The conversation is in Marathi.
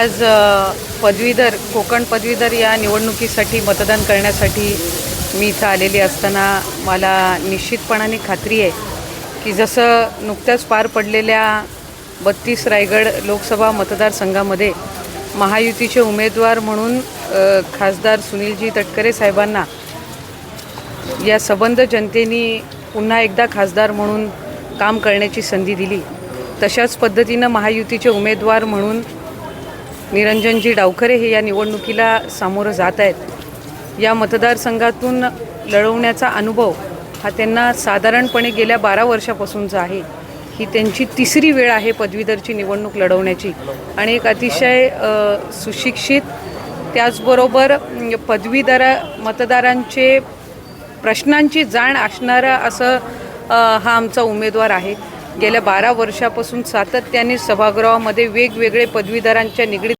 आज पदवीधर कोकण पदवीधर या निवडणुकीसाठी मतदान करण्यासाठी मी इथं आलेली असताना मला निश्चितपणाने खात्री आहे की जसं नुकत्याच पार पडलेल्या बत्तीस रायगड लोकसभा मतदारसंघामध्ये महायुतीचे उमेदवार म्हणून खासदार सुनीलजी तटकरे साहेबांना या सबंध जनतेने पुन्हा एकदा खासदार म्हणून काम करण्याची संधी दिली. तशाच पद्धतीनं महायुतीचे उमेदवार म्हणून निरंजनजी डावखरे हे या निवडणुकीला सामोरं जात आहेत. या मतदारसंघातून लढवण्याचा अनुभव हा त्यांना साधारणपणे गेल्या बारा वर्षापासूनचा आहे. ही त्यांची तिसरी वेळ आहे पदवीधरची निवडणूक लढवण्याची आणि एक अतिशय सुशिक्षित त्याचबरोबर पदवीधर मतदारांचे प्रश्नांची जाण असणारा असं हा आमचा उमेदवार आहे. गेल्या बारा वर्षापासून सातत्याने सभागृहामध्ये वेगवेगळे पदवीधरांच्या निगडीत